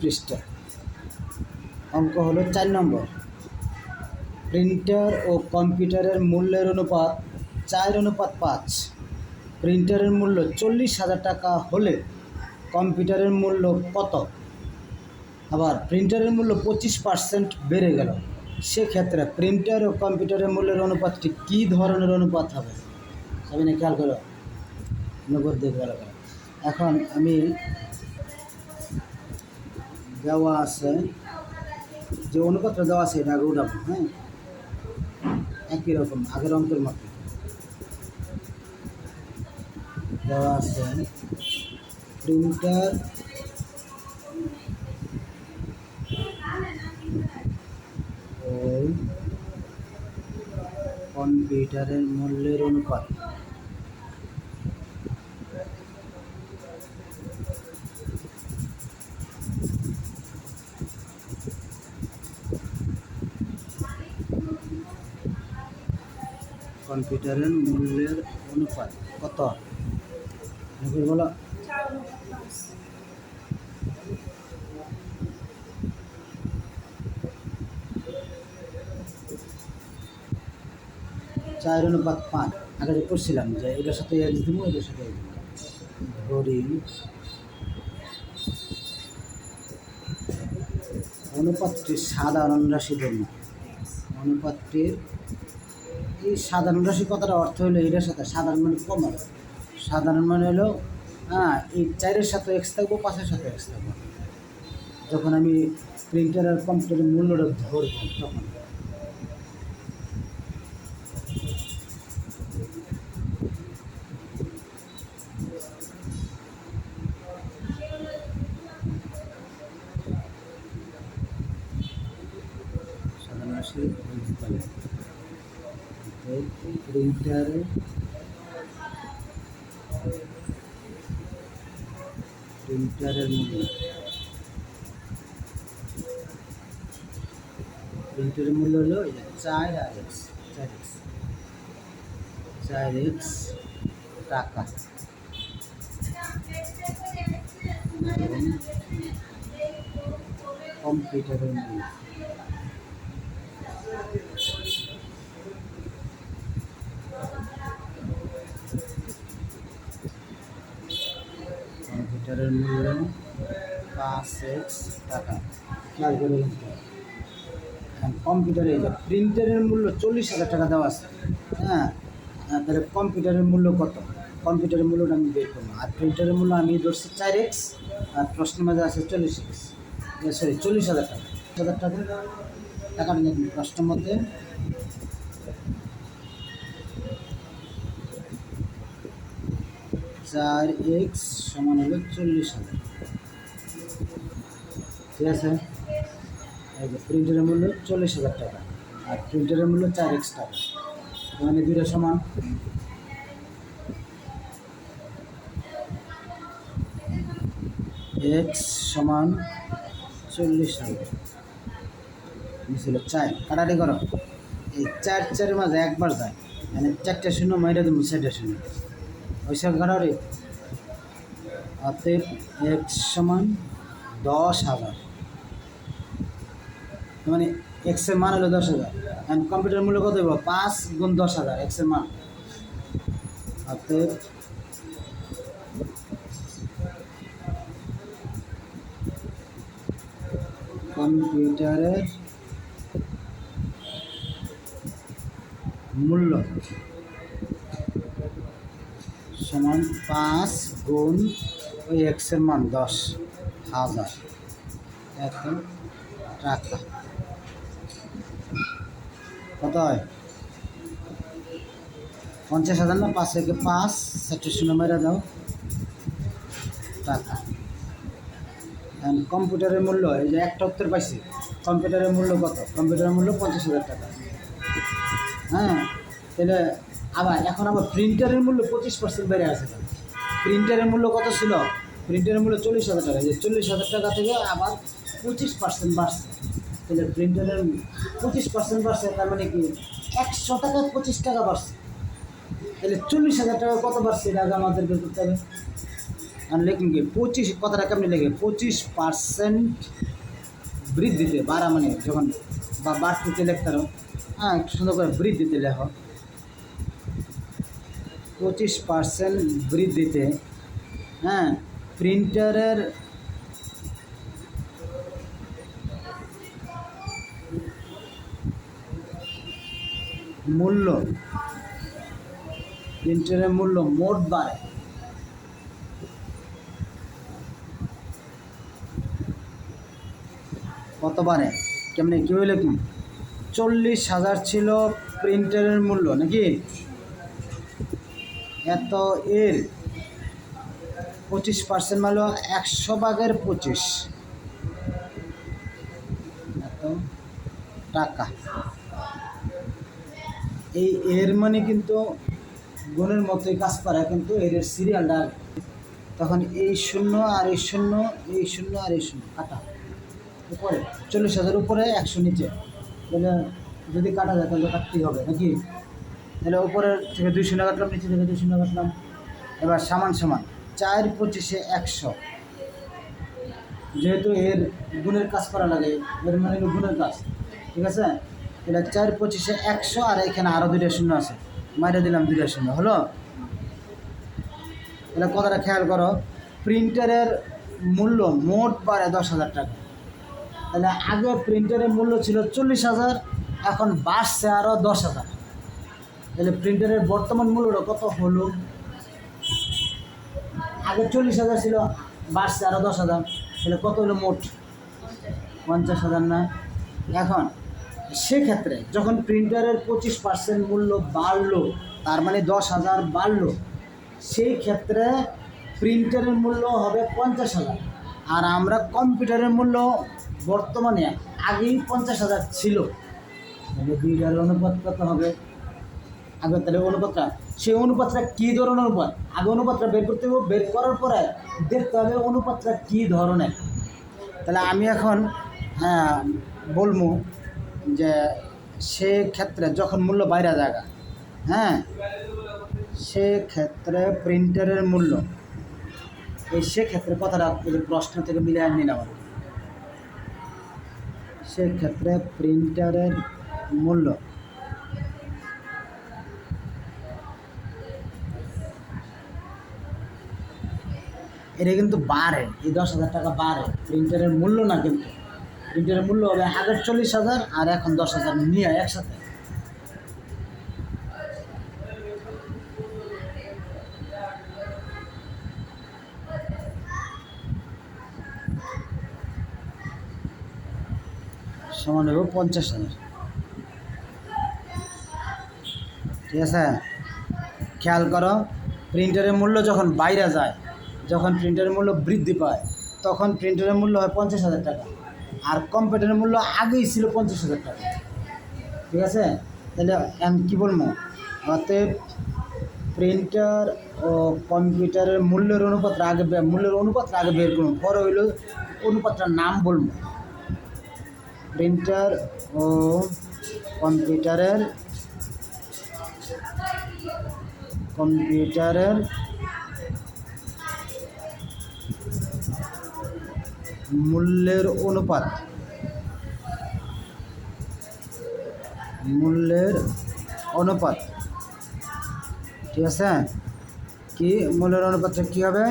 পৃষ্ঠা। অঙ্ক হলো চার নম্বর। প্রিন্টার ও কম্পিউটারের মূল্যের অনুপাত চার অনুপাত পাঁচ। প্রিন্টারের মূল্য চল্লিশ হাজার টাকা হলে কম্পিউটারের মূল্য কত? আবার প্রিন্টারের মূল্য পঁচিশ পার্সেন্ট বেড়ে গেল। সেক্ষেত্রে প্রিন্টার ও কম্পিউটারের মূল্যের অনুপাতটি কী ধরনের অনুপাত হবে? সবাই খেয়াল করো। নগর দেখবে ভালো করে। এখন আমি দেওয়া আছে, যে অনুপাতটা দেওয়া আছে, এটা আগে উঠাবো হ্যাঁ? একই রকম, আগের অঙ্কের মতো। দেওয়া আছে প্রিন্টার কম্পিউটারের মূল্যের অনুপাত। কম্পিউটারের মূল্যের অনুপাত কত? বলো। চার অনুপাত পাঁচ। আগে যে করছিলাম যে এটার সাথে এক্স দিব এটার সাথে এক্স দিব ধরি। অনুপাতটির সাধারণ রাশি ধরি অনুপাতটির এই সাধারণ রাশি কথাটা অর্থ হলো এটার সাথে সাধারণ মানে কম হবে। সাধারণ মানে হলো হ্যাঁ এই চারের সাথে এক্স থাকব, পাঁচের সাথে এক্স থাকব। যখন আমি প্রিন্টার আর কম্পিউটারের মূল্যটা ধরবো তখন। প্রিন্টারে প্রিন্টারের মূল্য প্রিন্টারের মূল্য হলো চার আর এক্স চার এক্স চার এক্স টাকা কম্পিউটারের কম্পিউটারের মূল্য পাঁচ এক্স টাকা এখন কম্পিউটারে এই যে প্রিন্টারের মূল্য চল্লিশ হাজার টাকা দেওয়া আছে। হ্যাঁ হ্যাঁ, তাহলে কম্পিউটারের মূল্য কত? কম্পিউটারের মূল্যটা আমি বের করব আর প্রিন্টারের মূল্য আমি ধরছি চার এক্স আর প্রশ্নের মাঝে আছে চল্লিশ এক্স সরি চল্লিশ হাজার টাকা। হাজার টাকা? টাকাটা দেখুন প্রশ্নের মধ্যে চার এক্স সমান হলো চল্লিশ হাজার। ঠিক আছে? প্রিন্টারের মূল্য চল্লিশ হাজার টাকা, আর প্রিন্টারের মূল্য চার এক্স টাকা। মানে দুইটা সমান। এক্স সমান চল্লিশ হাজার। ছিল চার। কাটাটি করো। এই চার চারের মাঝে একবার যায়। মানে চারটে শূন্য মাইরা দেবো চারটে শূন্য। ওইসব কাটারি অতএব এক্স সমান দশ হাজার। মানে এক্সের মান হলো দশ হাজার। অ্যান্ড কম্পিউটার মূল্য কত দেবো পাঁচ গুণ দশ হাজার এক্সের মান। অতএব কম্পিউটারের মূল্য সমান পাঁচ গুণ ওই এক্সের মান দশ। হাজার। এত টাকা কত হয়? পঞ্চাশ হাজার না পাঁচ থেকে পাঁচ চারটে শূন্য দাও। টাকা কম্পিউটারের মূল্য, এই যে একটা উত্তর পাইছি, কম্পিউটারের মূল্য কত? কম্পিউটারের মূল্য পঞ্চাশ হাজার টাকা। হ্যাঁ তাহলে আবার এখন আবার প্রিন্টারের মূল্য পঁচিশ পার্সেন্ট বেড়ে আছে প্রিন্টারের মূল্য কত ছিল? প্রিন্টারের মূল্য চল্লিশ হাজার টাকা। যে চল্লিশ হাজার টাকা থেকে আবার পঁচিশ পার্সেন্ট বাড়ছে। তাহলে প্রিন্টারের পঁচিশ পার্সেন্ট বাড়ছে, তার মানে কি? একশো টাকা পঁচিশ টাকা বাড়ছে। তাহলে চল্লিশ হাজার টাকা কত বাড়ছে? এটা আগে আমাদেরকে করতে হবে। আর লিখুন কি? পঁচিশ, কথাটা কেমনি লেগে পঁচিশ পার্সেন্ট বৃদ্ধিতে, বাড়া মানে যখন বা বাড়তিতে লিখতে পারো হ্যাঁ একটু সুন্দর করে বৃদ্ধিতে লেখো। পঁচিশ পার্সেন্ট বৃদ্ধিতে হ্যাঁ প্রিন্টারের মূল্য প্রিন্টারের মূল্য মোট বাড়ে। কত কেমনি, কী হইলে চল্লিশ হাজার ছিল প্রিন্টারের মূল্য, নাকি? এত এর পঁচিশ পার্সেন্ট মানে একশো ভাগের পঁচিশ। এত টাকা। এই এর মানে কিন্তু গুণের মতোই কাজ করে, কিন্তু এর সিরিয়ালটা তখন এই শূন্য আর এই শূন্য এই শূন্য আর এই শূন্য কাটা। উপরে, চল্লিশ হাজার উপরে একশো নিচে। যদি কাটা যায় তাহলে কাটতেই হবে, নাকি? তাহলে উপরের থেকে দুই শূন্য কাটলাম নিচে থেকে দুই শূন্য কাটলাম এবার সমান সমান, চার পঁচিশে একশো। যেহেতু এর গুণের কাজ করা লাগে, এর মানে গুণের কাজ। ঠিক আছে? এটা চার পঁচিশে একশো আর এখানে আরও দুইটা শূন্য আছে। মাইরে দিলাম দুইটা শূন্য, হলো? এটা কথাটা খেয়াল করো, প্রিন্টারের মূল্য মোট বাড়ে দশ হাজার টাকা। তাহলে আগে প্রিন্টারের মূল্য ছিল চল্লিশ হাজার, এখন বাড়ছে আরও দশ হাজার। তাহলে প্রিন্টারের বর্তমান মূল্যটা কত হলো? আগে চল্লিশ হাজার ছিল, বাড়ছে আরও দশ হাজার। তাহলে কত হলো মোট? পঞ্চাশ হাজার না? এখন, সেক্ষেত্রে যখন প্রিন্টারের পঁচিশ পার্সেন্ট মূল্য বাড়লো, তার মানে দশ হাজার বাড়লো, সেই ক্ষেত্রে প্রিন্টারের মূল্য হবে পঞ্চাশ হাজার। আর আমরা কম্পিউটারের মূল্য বর্তমানে আগেই পঞ্চাশ হাজার ছিল। তাহলে দুইটার অনুপাত কত হবে? আগে তাহলে অনুপাতটা, সেই অনুপাতটা কী ধরনের অনুপাত? আগে অনুপাতটা বের করতে হবে, বের করার পরে দেখতে হবে অনুপাতটা কী ধরনের। তাহলে আমি এখন হ্যাঁ বলব যে সে ক্ষেত্রে যখন মূল্য বাইরে জায়গা হ্যাঁ সে ক্ষেত্রে প্রিন্টারের মূল্য, এই সেক্ষেত্রে কথাটা প্রশ্ন থেকে মিলে আনি না আমার সেক্ষেত্রে প্রিন্টারের মূল্য। এটা কিন্তু বাড়ে এই দশ হাজার টাকা বাড়ে প্রিন্টারের মূল্য না কিন্তু। প্রিন্টারের মূল্য হবে আগের চল্লিশ হাজার আর এখন দশ হাজার নিয়ে একসাথে। সমান হবে পঞ্চাশ হাজার। ঠিক আছে? খেয়াল করো, প্রিন্টারের মূল্য যখন বাইরে যায় যখন প্রিন্টারের মূল্য বৃদ্ধি পায়, তখন প্রিন্টারের মূল্য হয় পঞ্চাশ হাজার টাকা। আর কম্পিউটারের মূল্য আগেই ছিল পঞ্চাশ হাজার টাকা। ঠিক আছে? তাহলে আমি কী বলব? অতএব প্রিন্টার ও কম্পিউটারের মূল্যের অনুপাতটা আগে মূল্যের অনুপাতটা আগে বের করুন। পরে হইল অনুপাতটার নাম বলব। প্রিন্টার ও কম্পিউটারের কম্পিউটারের মূল্যের অনুপাত। মূল্যের অনুপাত। ঠিক আছে? কি? মূল্যের অনুপাতটা কী হবে?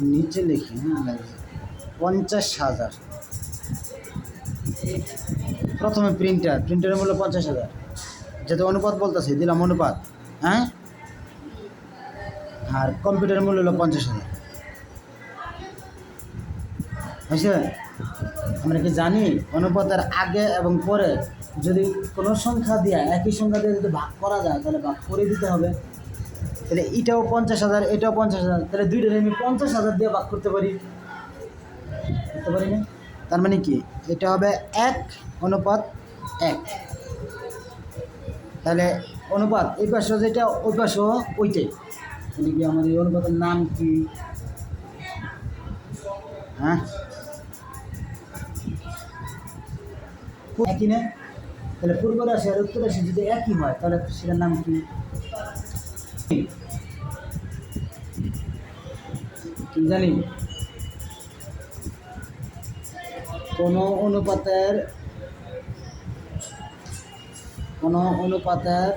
নিচে লিখি হ্যাঁ। পঞ্চাশ হাজার। প্রথমে প্রিন্টার প্রিন্টারের মূল্য পঞ্চাশ হাজার। যেহেতু অনুপাত বলতেছি, দিলাম অনুপাত হ্যাঁ? আর কম্পিউটারের মূল্য হলো পঞ্চাশ হাজার। হয়েছে? আমরা কি জানি? অনুপাতের আগে এবং পরে যদি কোনো সংখ্যা দিয়ে একই সংখ্যা দিয়ে যদি ভাগ করা যায়, তাহলে ভাগ করে দিতে হবে। তাহলে এটাও পঞ্চাশ হাজার, এটাও পঞ্চাশ হাজার, তাহলে দুইটা আমি পঞ্চাশ হাজার দিয়ে ভাগ করতে পারি। করতে পারি না? তার মানে কি? এটা হবে এক অনুপাত এক। তাহলে অনুপাত এই পাশে যেটা, ওই পাশেও ওইটাই। তাহলে কি আমাদের অনুপাতের নাম কি? হ্যাঁ? একই না? তাহলে পূর্ব রাশি আর উত্তর রাশি যদি একই হয়, তাহলে সেটার নাম কি? জানি? কোনো অনুপাতের কোনো অনুপাতের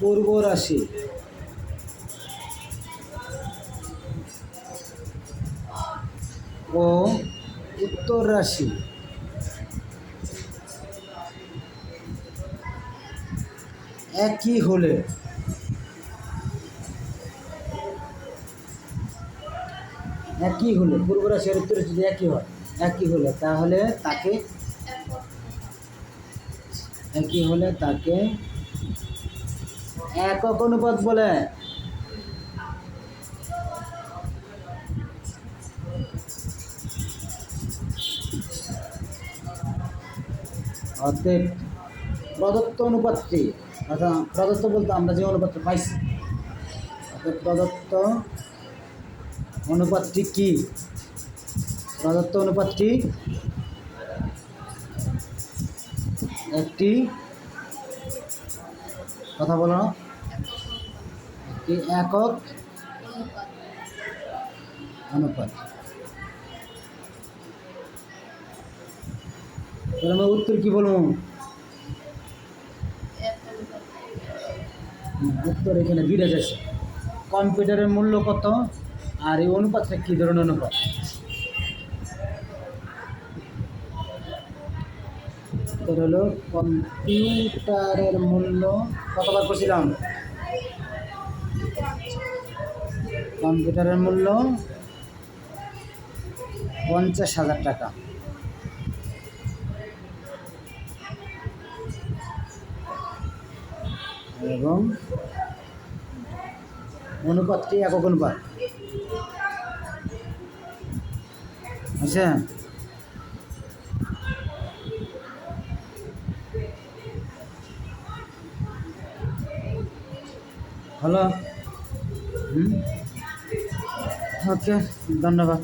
পূর্ব রাশি ও উত্তর রাশি। একই হলে একই হলে, পূর্ব রাশি আর উত্তর যদি একই হয়, একই হলে, তাহলে তাকে একই হলে তাকে একক অনুপাত বলে। অতএব প্রদত্ত অনুপাতটি অর্থাৎ প্রদত্ত বলতে আমরা যে অনুপাতটা পাইছি অর্থাৎ প্রদত্ত অনুপাতটি কি প্রদত্ত অনুপাতটি একটি, কথা বলো? একটি একক অনুপাত তাহলে আমরা উত্তর কি বলব? উত্তর এখানে বিরাজ আছে। কম্পিউটারের মূল্য কত? আর এই অনুপাতটা কী ধরনের অনুপাত? উত্তর হলো কম্পিউটারের মূল্য কতবার করছিলাম? কম্পিউটারের মূল্য পঞ্চাশ হাজার টাকা। এবং অনুপাতটি একক অনুপাত আচ্ছা। হ্যালো হুম। ওকে ধন্যবাদ।